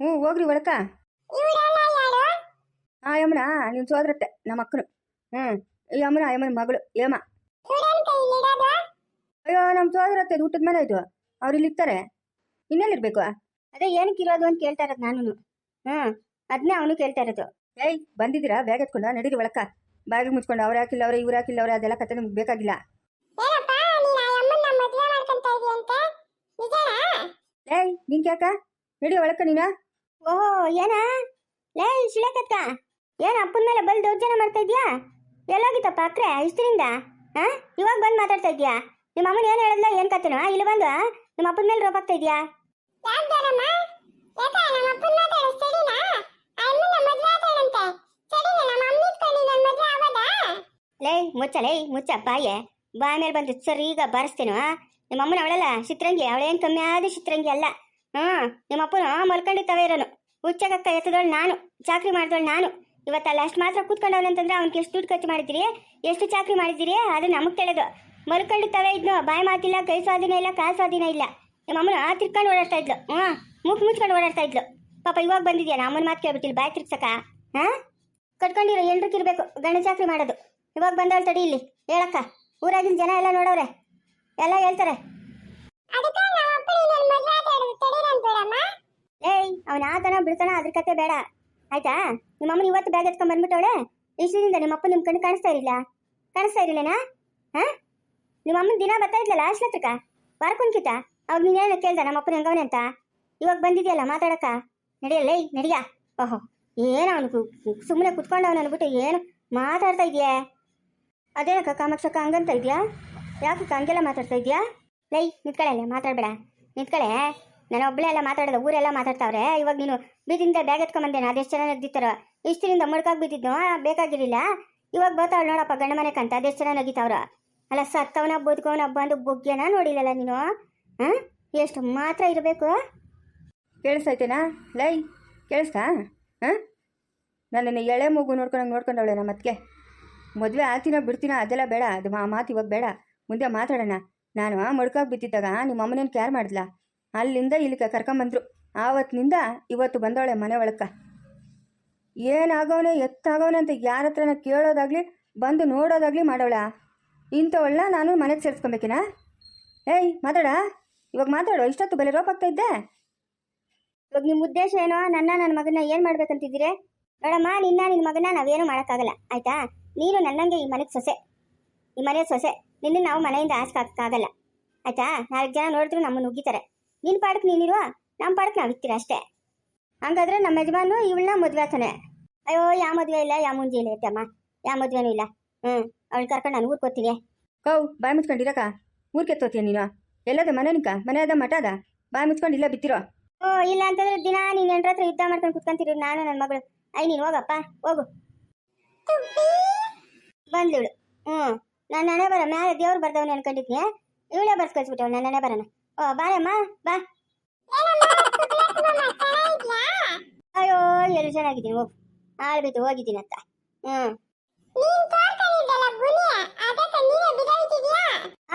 ಹ್ಞೂ, ಹೋಗ್ರಿ ಒಳಕ. ಆ ಯಮನ, ನೀನು ಸೋದ್ರತ್ತೆ, ನಮ್ಮ ಅಕ್ಕನು. ಹ್ಞೂ ಯಮನ ಯಮನ ಮಗಳು ಯಮ ಅಯ್ಯೋ ನಮ್ಮ ಸೋದರತ್ತೆ ಊಟದ ಮೇಲೆ ಇದು. ಅವ್ರು ಇಲ್ಲಿ ಇರ್ತಾರೆ. ಇನ್ನೆಲ್ಲಿರ್ಬೇಕು? ಅದೇ ಏನಕ್ಕೆ ಇರೋದು ಅಂತ ಕೇಳ್ತಾ ಇರೋದು ನಾನು ಹ್ಞೂ ಅದನ್ನೇ ಅವನು ಕೇಳ್ತಾ ಇರೋದು. ಏಯ್, ಬಂದಿದ್ದೀರಾ? ಬ್ಯಾಗ್ ಎತ್ಕೊಂಡು, ನಡೀರಿ ಒಳಕ. ಬಾಗಿಲು ಮುಚ್ಕೊಂಡು ಅವ್ರು ಹಾಕಿಲ್ಲ ಅವ್ರೆ ಇವ್ರು ಹಾಕಿಲ್ಲ ಅವ್ರೆ ಅದೆಲ್ಲ ಕತೆ ನಮ್ಗೆ ಬೇಕಾಗಿಲ್ಲ. ಏಯ್, ನಿಂಗೆ ಯಾಕ? ನಡಿ ಒಳಕ ನೀನ. ಓಹೋ ಏನ? ಲೇ ಶಿಳಕತ್ತ ಏನ್ ಅಪ್ಪನ ಮೇಲೆ ಬಲ್ ದೌರ್ಜನ್ಯ ಮಾಡ್ತಾ ಇದ್ಯಾ? ಎಲ್ಲೋಗಿತ್ತಪ್ಪ ಅಕ್ರೆ ಇಷ್ಟರಿಂದ? ಹಾ ಇವಾಗ ಬಂದು ಮಾತಾಡ್ತಾ ಇದ್ಯಾ? ನಿಮ್ಮ ಅಮ್ಮನ ಏನ್ ಹೇಳಿದ್ಲ ಏನ್ ಕತ್ತೇನೋ ಇಲ್ಲಿ ಬಂದು ನಿಮ್ಮ ಅಪ್ಪನ ಮೇಲೆ ರೋಪ್ ಆಗ್ತಾ ಇದ್ಯಾ? ಲೇ ಮುಚ್ಚ ಲೇ ಮುಚ್ಚ ಬಾಯೆ. ಬಾಯ ಮೇಲೆ ಬಂದು ಸರಿ ಈಗ ಬಾರಿಸ್ತೇನೋ ನಿಮ್ಮ ಅಮ್ಮನ ಅವಳಲ್ಲ ಚಿತ್ರಂಗಿ ಅವಳೇನ್ ಕಮ್ಮಿ ಆದ ಚಿತ್ರಂಗಿ ಅಲ್ಲ. ಹ್ಮ್ ನಿಮ್ಮಪ್ಪನ ಮಲ್ಕೊಂಡಿತ್ತವೆ ಇರೋನು. ಹುಚ್ಚಕ್ಕ ಎತ್ತದವಳು ನಾನು, ಚಾಕ್ರಿ ಮಾಡಿದವಳು ನಾನು. ಇವತ್ತಲ್ಲ ಅಷ್ಟು ಮಾತ್ರ ಕೂತ್ಕೊಂಡವನಂತಂದ್ರೆ ಅವ್ನಿಗೆ ಎಷ್ಟು ದುಡ್ಡು ಖರ್ಚು ಮಾಡಿದ್ದೀರಿ? ಎಷ್ಟು ಚಾಕ್ರಿ ಮಾಡಿದ್ದೀರಿ? ಅದು ನಮಗೆ ತಿಳಿದು. ಮಲ್ಕೊಂಡಿತ್ತವೆ ಇದ್ನು, ಬಾಯಿ ಮಾತಿಲ್ಲ, ಕೈ ಸ್ವಾಧೀನ ಇಲ್ಲ, ಕಾಲು ಸ್ವಾಧೀನ ಇಲ್ಲ. ನಿಮ್ಮ ಅಮ್ಮನ ತಿರ್ಕೊಂಡು ಓಡಾಡ್ತಾ ಇದ್ಲು. ಹ್ಞೂ ಮುಖ ಮುಚ್ಕೊಂಡು ಓಡಾಡ್ತಾ ಇದ್ಲು. ಪಾಪ ಇವಾಗ ಬಂದಿದ್ಯಾ? ಅಮ್ಮನ ಮಾತು ಕೇಳ್ಬಿಟ್ಟಿಲ್ಲ ಬಾಯಿ ತಿರ್ಗ್ಸಕ ಹಾ? ಕಟ್ಕೊಂಡಿರೋ ಎಲ್ರಿಗೂ ಇರಬೇಕು ಗಣ ಚಾಕ್ರಿ ಮಾಡೋದು. ಇವಾಗ ಬಂದವಳು ತಡಿ ಇಲ್ಲಿ. ಹೇಳಕ್ಕ, ಊರಾಗಿನ ಜನ ಎಲ್ಲ ನೋಡವ್ರೆ. ಎಲ್ಲ ಹೇಳ್ತಾರೆ. ಏಯ್, ಅವನ ಆತನ ಬಿಡ್ತಾನ ಅದ್ರ ಕತೆ ಬೇಡ. ಆಯ್ತಾ? ನಿಮ್ಮ ಅಮ್ಮನ ಇವತ್ತು ಬ್ಯಾಗ್ ಎತ್ಕೊಂಡ್ ಬಂದ್ಬಿಟ್ಟವಳೆ? ಇಷ್ಟದಿಂದ ನಿಮ್ಮ ಅಪ್ಪ ನಿಮ್ ಕಣ್ಣು ಕಾಣಿಸ್ತಾ ಇರಲಿಲ್ಲ. ಕಾಣಿಸ್ತಾ ಇರಲಿಲ್ಲನಾ? ಹಾ? ನಿಮ್ಮ ಅಮ್ಮನ ದಿನ ಬರ್ತಾ ಇದ್ಲಲ್ಲ ಅಶ್ಲತ್ರಕ ವಾರಕ್ಕೊಂದ್ಕಿತ? ಅವಾಗ ನೀನೇನು ಕೇಳ್ದ ನಮ್ಮ ಅಪ್ಪನ ಹೆಂಗವನೆ ಅಂತ? ಇವಾಗ ಬಂದಿದ್ಯಲ್ಲ ಮಾತಾಡಕ ನಡಿಯಲ್ಲ ನಡಿಯ. ಓಹೋ, ಏನು ಅವನು ಸುಮ್ಮನೆ ಕುತ್ಕೊಂಡವನು ಅನ್ಬಿಟ್ಟು ಏನು ಮಾತಾಡ್ತಾ ಇದೆಯಾ? ಅದೇನಕ್ಕ ಕಾಮಾಕ್ಷಕ್ಕ ಹಂಗಂತ ಇದೆಯಾ? ಯಾಕಕ್ಕ ಹಂಗೆಲ್ಲ ಮಾತಾಡ್ತಾ ಇದೆಯಾ? ಲೈ ನಿಂತ್ಕೊಳ್ಳೆ ಮಾತಾಡಬೇಡ. ನಿಂತ್ಕೊಳ್ಳೆ ನಾನು ಒಬ್ಬಳೇ ಎಲ್ಲ ಮಾತಾಡೋದು ಊರೆಲ್ಲ ಮಾತಾಡ್ತಾವ್ರೆ. ಇವಾಗ ನೀನು ಬೀದಿಯಿಂದ ಬ್ಯಾಗ್ ಎತ್ಕೊಂಬಂದೇನ ಅದೆಷ್ಟು ಚೆನ್ನಾಗಿ ನಗ್ದಿತ್ತಾರ ಇಷ್ಟರಿಂದ ಮುಡ್ಕಾಗಿ ಬಿದ್ದಿದ್ದು ಬೇಕಾಗಿರಲಿಲ್ಲ. ಇವಾಗ ಬರ್ತಾವಳು ನೋಡಪ್ಪ, ಗಂಡ ಮನೆ ಕಂತ. ಅದೆಷ್ಟು ಚೆನ್ನಾಗಿ ನಗಿತಾವ್ರ? ಅಲ್ಲ, ಸತ್ತವನ, ಬದುಕವನ ಬಂದು ಬೊಗ್ಗೆನ ನೋಡಿಲ್ಲಲ್ಲ ನೀನು? ಹಾಂ ಎಷ್ಟು ಮಾತ್ರ ಇರಬೇಕು? ಕೇಳಿಸ್ತೈತೇನಾ ಲೈ, ಕೇಳಿಸ್ತಾ? ಹಾಂ ನನ್ನನ್ನು ಎಳೆ ಮೂಗು ನೋಡ್ಕೊಂಡು ನೋಡ್ಕೊಂಡವಳೆ ನಮ್ಮ ಅತ್ತಿಗೆ ಮದುವೆ ಆಗ್ತೀನೋ ಬಿಡ್ತೀನೋ ಅದೆಲ್ಲ ಬೇಡ. ಅದು ಮಾತು ಇವಾಗ ಬೇಡ. ಮುಂದೆ ಮಾತಾಡೋಣ. ನಾನು ಮಡ್ಕಾಗಿ ಬಿದ್ದಿದ್ದಾಗ ನಿಮ್ಮ ಅಮ್ಮನೇನು ಕೇರ್ ಮಾಡಿದ್ಲ? ಅಲ್ಲಿಂದ ಇಲ್ಲಿಗೆ ಕರ್ಕೊಂಬಂದ್ರು. ಆವತ್ತಿನಿಂದ ಇವತ್ತು ಬಂದವಳೆ ಮನೆ ಒಳಕ ಏನಾಗವನೆ, ಎತ್ತಾಗವನೆ ಅಂತ ಯಾರ ಹತ್ರನ ಕೇಳೋದಾಗ್ಲಿ, ಬಂದು ನೋಡೋದಾಗ್ಲಿ ಮಾಡೋಳ ಇಂಥವಳನ್ನ ನಾನು ಮನೆಗೆ ಸೇರಿಸ್ಕೊಬೇಕಿನಾ? ಏಯ್, ಮಾತಾಡ. ಇವಾಗ ಮಾತಾಡು, ಇಷ್ಟೊತ್ತು ಬೆಲೆ ರೋಪ್ ಆಗ್ತಾ ಇದ್ದೆ. ಇವಾಗ ನಿಮ್ಮ ಉದ್ದೇಶ ಏನೋ, ನನ್ನ ನನ್ನ ಮಗನ ಏನು ಮಾಡ್ಬೇಕಂತಿದ್ದೀರಿ? ನೋಡಮ್ಮ ನಿನ್ನ ನಿನ್ನ ಮಗನ ನಾವೇನು ಮಾಡೋಕ್ಕಾಗಲ್ಲ, ಆಯ್ತಾ? ನೀನು ನನ್ನಂಗೆ ಈ ಮನೆಗೆ ಸೊಸೆ. ಈ ಮನೆ ಸೊಸೆ. ನಿನ್ನ ನಾವು ಮನೆಯಿಂದ ಆಸ್ಕಾಗಲ್ಲ ಆಯ್ತಾ? ನಾಲ್ಕು ಜನ ನೋಡಿದ್ರು ನಮ್ಮನ್ನು ಉಗ್ಗಿತಾರೆ ನಿನ್ನ ಪಾಡಕ್ಕೆ ನೀನಿರುವ ನಮ್ಮ ಪಾಡಕ್ಕೆ ನಾವು ಇರ್ತೀರ ಅಷ್ಟೇ. ಹಂಗಾದ್ರೆ ನಮ್ಮ ಯಜಮಾನು ಇವಳನ್ನ ಮದುವೆ ಆತಾನೆ. ಅಯ್ಯೋ ಯಾವ ಮದುವೆ ಇಲ್ಲ ಯಾ ಮುಂಜಿ ಇಲ್ಲ ಇರ್ತಮ್ಮ ಯಾವ ಮದುವೆನೂ ಇಲ್ಲ. ಹ್ಞೂ ಅವಳು ಕರ್ಕೊಂಡು ನಾನು ಊರಿಗೆ ಹೋಗ್ತೀನಿ. ಕೌ ಬಾಯಿ ಮುಚ್ಕೊಂಡಿರಕ ಊರಿಗೆ ತೋತೀಯ ನೀನು? ಎಲ್ಲದ ಮನೆ ನಿಂಕ ಮನೆ ಅದ ಮಠ ಅದ? ಬಾಯಿ ಮುಚ್ಕೊಂಡು ಇಲ್ಲ ಬಿತ್ತಿರೋ ಓ ಇಲ್ಲ ಅಂತಂದ್ರೆ ದಿನ ನೀನು ಎಂಟ್ರ ಹತ್ರ ಯುದ್ಧ ಮಾಡ್ಕೊಂಡು ಕುತ್ಕೊಂತೀರಿ ನಾನು ನನ್ನ ಮಗಳು. ಐ ನೀನು ಹೋಗಪ್ಪ ಹೋಗು. ಬಂದ್ಲಿವಳು ಹ್ಞೂ ನನ್ನ ಹಣೆ ಬರ ಮ್ಯಾಲೆ ದೇವ್ರು ಬರ್ದವನು ಅನ್ಕೊಂಡಿದ್ನಿ ಇವಳೇ ಬರ್ಸ್ ನನ್ನೇ ಬರೋಣ. ಓ, ಬಾರಮ್ಮ, ಬಾ. ಅಯ್ಯೋ ಎಲ್ಲ ಚೆನ್ನಾಗಿದ್ದೀನಿ ಆಳು ಬಿದ್ದು ಹೋಗಿದ್ದೀನಂತ ಹ್ಞೂ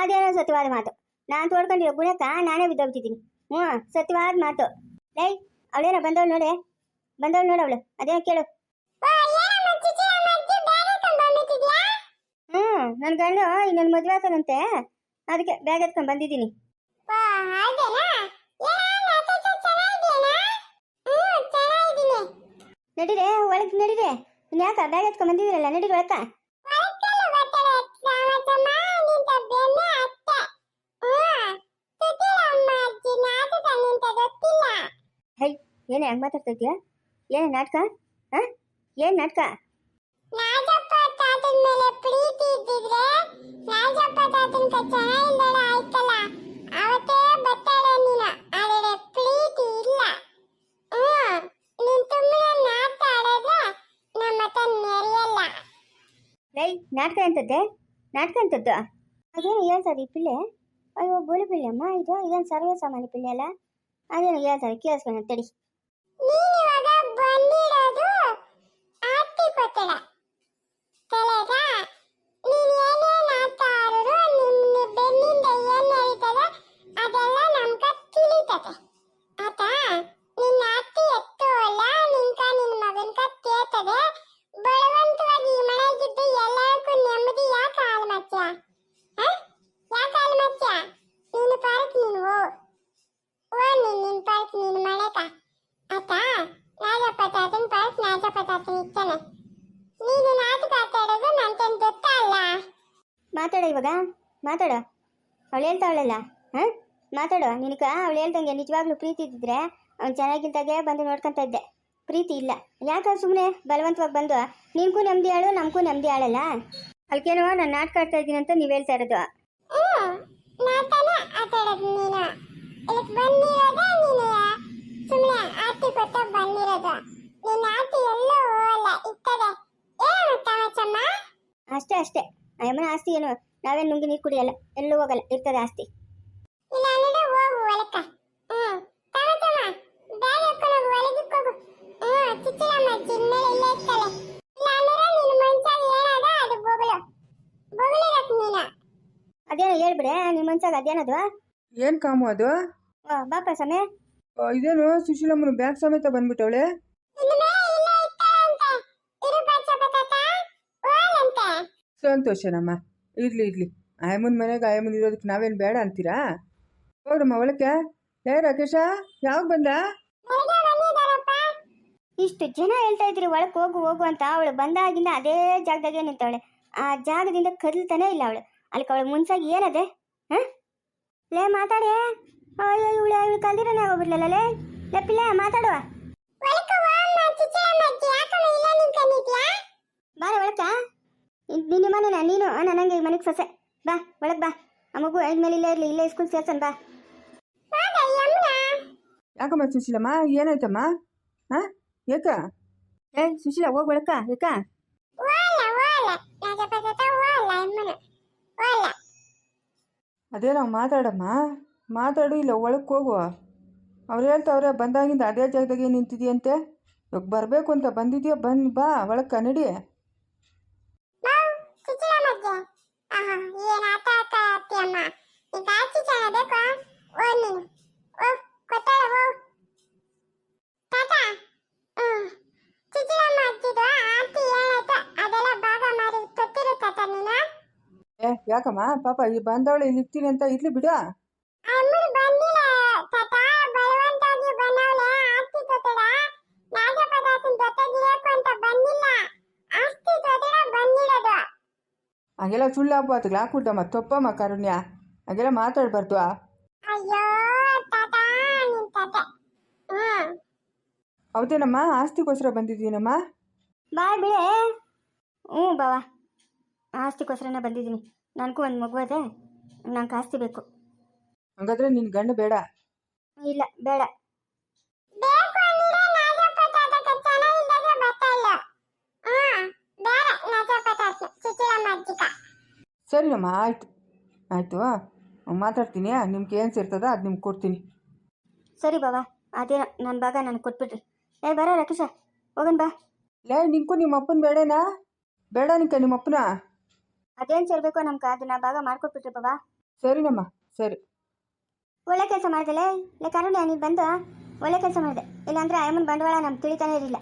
ಅದೇನೋ ಸತ್ಯವಾದ ಮಾತು. ನಾನು ತೋಡ್ಕೊಂಡಿರೋ ಗುಣಕ್ಕ ನಾನೇ ಬಿದ್ದೋಗ್ತಿದ್ದೀನಿ ಹ್ಞೂ ಸತ್ಯವಾದ ಮಾತು. ಲೈ, ಅವಳೇನೋ ಬಂದವಳು ನೋಡೆ ಬಂದವಳು ನೋಡವಳು ಅದೇನೋ ಕೇಳು. ಹ್ಞೂ ನನ್ನ ಗಂಡು ಇನ್ನೊಂದು ಮದುವೆ ಆತನಂತೆ. ಅದಕ್ಕೆ ಬ್ಯಾಗ್ ಎತ್ಕೊಂಡು ಬಂದಿದ್ದೀನಿ. ನಡೀರೆ ಒಳಗೆ ನಡೀರೆ. ಇನ್ಯಾಕ ಬ್ಯಾಗ್ ಎತ್ಕೊಂಡು ಬಂದಿದ್ದೀರಲ್ಲ ನಡೀರಿ ಒಳಕ ಹೈ ಏನೇ ಹಂಗೆ ಮಾತಾಡ್ತಿದ್ಯಾ ಏನೇ ನಾಟಕ? ಹಾಂ? ಏನು ನಾಟಕ ಮೇಲೆ ಪ್ರೀತಿ ಇದ್ದಿದ್ರೆ ರಾಜಪ್ಪ ತಾತನ ಚೆನ್ನಾಗಿಲ್ಲದ ಆಯ್ತಲ್ಲ? ಅವತ್ತೇ ಬರ್ತಾಳೆ ನೀನು. ಆದರೆ ಪ್ರೀತಿ ಇಲ್ಲ. ಹ್ಮ್ ನೀನ್ ಸುಮ್ಮನೆ ಮಾತಾಡಿದ್ರೆ ನಮ್ಮ ಹತ್ರ ನೆರೆಯಲ್ಲ. ಲೈ ನಾಟಕ ಎಂತದ್ದೆ? ನಾಟಕ ಎಂತದ್ದು? ಅದೇನು ಹೇಳ್ತದೆ ಈ ಪಿಳ್ಳೆ? ಅಯ್ಯೋ ಬೋಳಿ ಪಿಳ್ಳೆ ಅಮ್ಮ ಇದು? ಇದೇನು ಸರ್ವೇ ಸಾಮಾನ್ಯ ಪಿಳ್ಳೆ ಅಲ್ಲ? ಅದೇನು ಹೇಳ್ತಾರೆ? ಕೇಳಿಸ್ಕೊಂಡು ತಡಿ. ನೀನು ಇವಾಗ ಬಂದಿರೋದು ಆರ್ತಿ ಕೊತ್ತಡ ತಲೆಗಾ ನೀನ್ ಏನೇನ್ ಆಟ ಆಡಿದ್ರು ನಿನ್ನ ಬೆನ್ನಿಂದ ಏನ್ ನಡೀತದೆ ಅದೆಲ್ಲ ನಮ್ಗ ತಿಳಿತದೆ ಆತಾ ನಿನ್ನ ಅತ್ತಿ ಇವಾಗ ಮಾತಾಡು. ಅವಳು ಹೇಳ್ತಾವಳಲ್ಲ ಹಾಂ? ಮಾತಾಡು. ನಿನಕ ಅವಳು ಹೇಳ್ದಂಗೆ ನಿಜವಾಗ್ಲೂ ಪ್ರೀತಿ ಇದ್ದಿದ್ರೆ ಅವ್ನು ಚೆನ್ನಾಗಿದ್ದಾಗೆ ಬಂದು ನೋಡ್ಕೊಂತ ಇದ್ದೆ. ಪ್ರೀತಿ ಇಲ್ಲ. ಯಾಕೆ ಸುಮ್ಮನೆ ಬಲವಂತವಾಗಿ ಬಂದು ನಿನಗೂ ನೆಮ್ಮದಿ ಆಳು ನಮಗೂ ನೆಮ್ಮದಿ ಆಳಲ್ಲ? ಅದಕ್ಕೇನೋ ನಾನು ನಾಟಕ ಆಡ್ತಾ ಇದ್ದೀನಿ ಅಂತ ನೀವು ಹೇಳ್ತಾ ಇರೋದು. ಅಷ್ಟೇ ಅಷ್ಟೇ. ಅಯ್ಯಮ್ಮನ ಆಸ್ತಿ ಏನು? ನಾವೇನು ನುಂಗಿ ನೀರು ಕುಡಿಯಲ್ಲ ಎಲ್ಲೂ ಹೋಗಲ್ಲ ಇರ್ತದೆ ಆಸ್ತಿ. ಅದೇನೋ ಹೇಳ್ಬಿಡೆ ನಿಮ್ಮ ಮನ್ಸಾಗ ಅದೇನದು? ಏನು ಕಾಮು ಅದು? ಓ ಬಾಪ ಸಮಯ ಇದೇನು ಸುಶೀಲಮ್ಮನ ಬ್ಯಾಗ್ ಸಮೇತ ಬಂದ್ಬಿಟ್ಟವಳೆ? ಸಂತೋಷನಮ್ಮ. ಇರ್ಲಿ ಇರಲಿ. ಆಯಮ್ಮನ ಮನೆಗೆ ಆಯಮ್ಮನ ಇರೋದಕ್ಕೆ ನಾವೇನು ಬೇಡ ಅಂತೀರಾ? ಹೋಗ್ರಮ್ಮ ಅವಳಕ್ಕೆ ಏ ರಾಕೇಶ ಯಾವಾಗ ಬಂದ? ಇಷ್ಟು ಜನ ಹೇಳ್ತಾ ಇದ್ರಿ ಒಳಗೆ ಹೋಗು ಹೋಗು ಅಂತ. ಅವಳು ಬಂದಾಗಿಂದ ಅದೇ ಜಾಗದಾಗೆ ನಿಂತವಳೆ. ಆ ಜಾಗದಿಂದ ಕದಲ್ತಾನೆ ಇಲ್ಲ ಅವಳು. ಅಲ್ಲಿ ಅವಳು ಮುನ್ಸಾಗಿ ಏನದೆ? ಹಾಂ? ಲೇ ಮಾತಾಡಿ. ಅಯ್ಯೋ ಇವಳು ಇವಳು ಕಲ್ದಿರೋನೇ ಲೇ. ಲೆಪ್ಪಿಲ್ಲ ಮಾತಾಡುವ. ಬಾರ ಒಳಕ ನಿನ್ನ ಮನೇನ, ನೀನು ನನಗೆ ಈ ಮನೆಗೆ ಸೊಸೆ. ಬಾ, ಒಳಗೆ ಬಾ. ಆ ಮಗು ಮೇಲೆ ಇಲ್ಲೇ ಇರಲಿ, ಇಲ್ಲೇ ಸ್ಕೂಲ್ ಸೇರ್ಸನ್, ಬಾ. ಯಾಕಮ್ಮ ಸುಶೀಲಮ್ಮ, ಏನಾಯ್ತಮ್ಮ? ಹಾ? ಏಕ? ಏ, ಸುಶೀಲ, ಹೋಗಿ ಒಳಕ ಏಕ? ನಾವು ಮಾತಾಡಮ್ಮ, ಮಾತಾಡು, ಇಲ್ಲ ಒಳಕ್ಕೆ ಹೋಗುವ ಅವ್ರು ಹೇಳ್ತಾವ್ರೆ ಬಂದಾಗಿಂದ ಅದೇ ಜಾಗದಾಗೆ ನಿಂತಿದೆಯಂತೆ. ಇವಾಗ ಬರಬೇಕು ಅಂತ ಬಂದಿದ್ಯಾ, ಬಂದು ಬಾ, ಒಳಕ್ಕೆ ನಡಿ ನಾವು ಚಿಚ್ಚಮ್ಮ ಅಜ್ಜಿ ಆಹಾ ಏನ್ ಆಟ ಆಟ ಆಡ್ತೀಯಮ್ಮ ಈಗ ಚಿಚ್ಚನ ಬೇಕು ಓ ನೀನು? ಓ ಕೊಟ್ಟಾಳ ಓ ತಾತ? ಚಿಚ್ಚಮ್ಮ ಅಜ್ಜಿದು ಆಂಟಿ ಏನಾಯ್ತು ಅದೆಲ್ಲ ಭಾಗ ಮಾಡಿ ತೊತ್ತಿರು ತಾತ ನೀನು? ಏ ಯಾಕಮ್ಮ? ಪಾಪ ಈ ಬಂದವಳು ಇಲ್ಲಿ ಇರ್ತೀನಿ ಅಂತ ಇರ್ಲಿ ಬಿಡು. ಅಮ್ಮರು ಬಂದಿಲ್ಲ ತಾತ. ಬಲವಂತಾಗಿ ಬಂದವಳೆ. ಆಸ್ತಿ ತೊತ್ತಡ ನಾಗಪದಾರ್ಥನ ಜೊತೆಗಿರಬೇಕು ಅಂತ ಬಂದಿಲ್ಲ. ಆಸ್ತಿ ತೊತ್ತಡ ಬಂದಿರೋದು. ಹಾಗೆಲ್ಲ ಸುಳ್ಳು ಆಗ್ಬಾರ್ದು. ಹಾಕ್ಬಿಟ್ಟಮ್ಮ ತಪ್ಪಮ್ಮ ಕಾರುಣ್ಯ. ಹಂಗೆಲ್ಲ ಮಾತಾಡಬಾರ್ದು ಅಯ್ಯೋ ತಾತ ನಿನ್ ತಾತ ಹ್ಮ್ ಹೌದೇನಮ್ಮ? ಆಸ್ತಿಗೋಸ್ಕರ ಬಂದಿದ್ದೀನಮ್ಮ? ಬಾ ಬಿಳೆ ಹ್ಞೂ ಬಾವ. ಆಸ್ತಿಗೋಸ್ಕರನೇ ಬಂದಿದ್ದೀನಿ. ನನಗೂ ಒಂದು ಮಗು ಅದೇ ನಂಗೆ ಆಸ್ತಿ ಬೇಕು. ಹಂಗಾದ್ರೆ ನಿನ್ನ ಗಂಡು ಬೇಡ? ಇಲ್ಲ ಬೇಡ. ಸರಿನಮ್ಮ ಆಯಿತು. ಆಯಿತು. ಮಾತಾಡ್ತೀನಿ. ನಿಮ್ಗೆ ಏನು ಸೇರ್ತದ ಅದು ನಿಮ್ಗೆ ಕೊಡ್ತೀನಿ. ಸರಿ ಬಾವ. ಅದೇ ನನ್ನ ಭಾಗ ನನಗೆ ಕೊಟ್ಬಿಡ್ರಿ ಏ ಬರ ರಾಕೇಶ ಹೋಗನ್ ಬಾ. ಲೇ ನಿಂಕು ನಿಮ್ಮ ಅಪ್ಪನ ಬೇಡನಾ? ಬೇಡ ನಿಂಕ ನಿಮ್ಮ ಅಪ್ಪನ? ಅದೇನು ಸೇರ್ಬೇಕೋ ನಮ್ಗೆ ಅದನ್ನ ಭಾಗ ಮಾಡ್ಕೊಟ್ಬಿಟ್ರಿ ಬಾಬಾ. ಸರಿನಮ್ಮ ಸರಿ. ಒಳ್ಳೆ ಕೆಲಸ ಮಾಡಿದೆಲೆ ಲೇ ಕರುಣ್ಯ ನೀನು ಬಂದು ಒಳ್ಳೆ ಕೆಲಸ ಮಾಡಿದೆ. ಇಲ್ಲಾಂದ್ರೆ ಅಮ್ಮನ ಬಂಡವಾಳ ನಮ್ಗೆ ತಿಳಿತಾನೆ ಇರಲಿಲ್ಲ.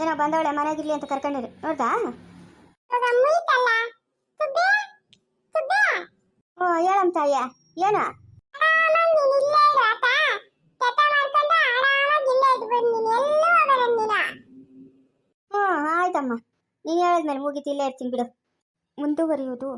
ಏನೋ ಬಂದವಳೆ ಮನೆಗಿರ್ಲಿ ಅಂತ ಕರ್ಕೊಂಡಿರಿ ನೋಡ್ದಾ? ಓ ಹೇಳಮ್ಮ ತಾಯಿಯ ಏನು ಆರಾಮಾಗಿ ನೀನ್ ಇಲ್ಲೇ ಇರು ಆತ ಕೆಟ್ಟ ಮಾಡ್ಕೊಂಡು ಆರಾಮಾಗಿ ಇಲ್ಲೇ ಇದ್ಬಿಡು ನೀನು ಎಲ್ಲೂ ಹೋಗಲ್ಲ ನೀನು ಹ್ಞೂ ಆಯ್ತಮ್ಮ ನೀನು ಹೇಳಿದ್ಮೇಲೆ ಮುಗೀತು ಇಲ್ಲೇ ಇರ್ತೀನಿ ಬಿಡು. ಮುಂದುವರಿಯುವುದು.